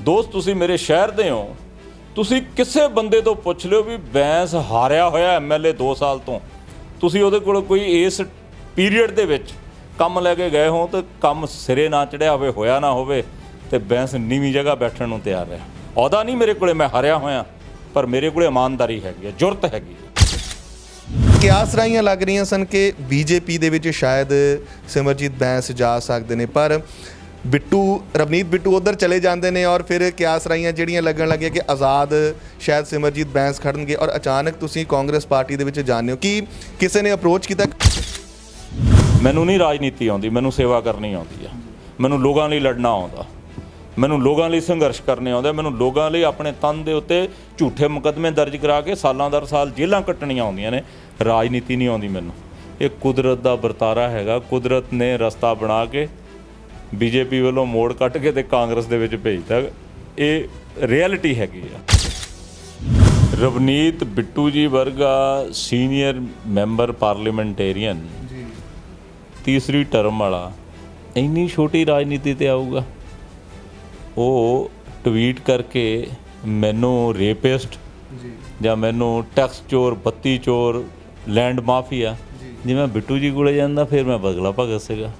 ਦੋਸਤ, ਤੁਸੀਂ ਮੇਰੇ ਸ਼ਹਿਰ ਦੇ ਹੋ। ਤੁਸੀਂ ਕਿਸੇ ਬੰਦੇ ਤੋਂ ਪੁੱਛ ਲਿਓ ਵੀ ਬੈਂਸ ਹਾਰਿਆ ਹੋਇਆ ਐਮਐਲਏ 2 ਸਾਲ ਤੋਂ। ਤੁਸੀਂ ਉਹਦੇ ਕੋਲ ਕੋਈ ਇਸ ਪੀਰੀਅਡ ਦੇ ਵਿੱਚ ਕੰਮ ਲੈ ਕੇ ਗਏ ਹੋ ਤੇ ਕੰਮ ਸਿਰੇ ਨਾ ਚੜਿਆ ਹੋਵੇ, ਹੋਇਆ ਨਾ ਹੋਵੇ ਤੇ ਬੈਂਸ ਨੀਵੀਂ ਜਗ੍ਹਾ ਬੈਠਣ ਨੂੰ ਤਿਆਰ ਹੈ ਅਹੁਦਾ ਨਹੀਂ ਮੇਰੇ ਕੋਲੇ, ਮੈਂ ਹਾਰਿਆ ਹੋਇਆ, ਪਰ ਮੇਰੇ ਕੋਲੇ ਇਮਾਨਦਾਰੀ ਹੈਗੀ ਹੈ, ਜੁਰਤ ਹੈਗੀ ਹੈ। ਕਿਆਸ ਰਾਈਆਂ ਲੱਗ ਰਹੀਆਂ ਸਨ ਕਿ ਬੀਜੇਪੀ ਦੇ ਵਿੱਚ ਸ਼ਾਇਦ ਸਿਮਰਜੀਤ ਬੈਂਸ ਜਾ ਸਕਦੇ ਨੇ, ਪਰ ਬਿੱਟੂ, ਰਵਨੀਤ ਬਿੱਟੂ ਉਧਰ ਚਲੇ ਜਾਂਦੇ ਨੇ ਔਰ ਫਿਰ ਕਿਆਸ ਰਾਈਆਂ ਜਿਹੜੀਆਂ ਲੱਗਣ ਲੱਗੀਆਂ ਕਿ ਆਜ਼ਾਦ, ਸ਼ਾਇਦ ਸਿਮਰਜੀਤ ਬੈਂਸ ਖੜਨਗੇ ਔਰ ਅਚਾਨਕ ਤੁਸੀਂ ਕਾਂਗਰਸ ਪਾਰਟੀ ਦੇ ਵਿੱਚ ਜਾਂਦੇ ਹੋ। ਕਿ ਕਿਸੇ ਨੇ ਅਪਰੋਚ ਕੀਤਾ? ਮੈਨੂੰ ਨਹੀਂ ਰਾਜਨੀਤੀ ਆਉਂਦੀ, ਮੈਨੂੰ ਸੇਵਾ ਕਰਨੀ ਆਉਂਦੀ ਆ। ਮੈਨੂੰ ਲੋਕਾਂ ਲਈ ਲੜਨਾ ਆਉਂਦਾ। ਮੈਨੂੰ ਲੋਕਾਂ ਲਈ ਸੰਘਰਸ਼ ਕਰਨੇ ਆਉਂਦੇ ਮੈਨੂੰ ਲੋਕਾਂ ਲਈ ਆਪਣੇ ਤਨ ਦੇ ਉੱਤੇ ਝੂਠੇ ਮੁਕੱਦਮੇ ਦਰਜ ਕਰਾ ਕੇ ਸਾਲਾਂ ਦਰ ਸਾਲ ਜੇਲ੍ਹਾਂ ਕੱਟਣੀਆਂ ਆਉਂਦੀਆਂ ਨੇ। ਰਾਜਨੀਤੀ ਨਹੀਂ ਆਉਂਦੀ ਮੈਨੂੰ। ਇਹ ਕੁਦਰਤ ਦਾ ਵਰਤਾਰਾ ਹੈਗਾ। ਕੁਦਰਤ ਨੇ ਰਸਤਾ ਬਣਾ ਕੇ ਬੀਜੇਪੀ ਵੱਲੋਂ ਮੋੜ ਕੱਟ ਕੇ ਤੇ ਕਾਂਗਰਸ ਦੇ ਵਿੱਚ ਭੇਜਦਾ ਇਹ ਰਿਐਲਿਟੀ ਹੈਗੀ ਆ। ਰਵਨੀਤ ਬਿੱਟੂ ਜੀ ਵਰਗਾ ਸੀਨੀਅਰ ਮੈਂਬਰ ਪਾਰਲੀਮੈਂਟੇਰੀਅਨ ਜੀ। ਤੀਸਰੀ ਟਰਮ ਵਾਲਾ ਇੰਨੀ ਛੋਟੀ ਰਾਜਨੀਤੀ ਤੇ ਆਊਗਾ। ਉਹ ਟਵੀਟ ਕਰਕੇ ਮੈਨੂੰ ਰੇਪਿਸਟ ਜੀ। ਜਾਂ ਮੈਨੂੰ ਟੈਕਸ ਚੋਰ ਬੱਤੀ ਚੋਰ ਲੈਂਡ ਮਾਫੀਆ ਜੀ। ਜੇ ਮੈਂ ਬਿੱਟੂ ਜੀ ਕੋਲੇ ਜਾਂਦਾ ਫਿਰ ਮੈਂ ਬਗਲਾ ਭਗਤ ਸੀਗਾ।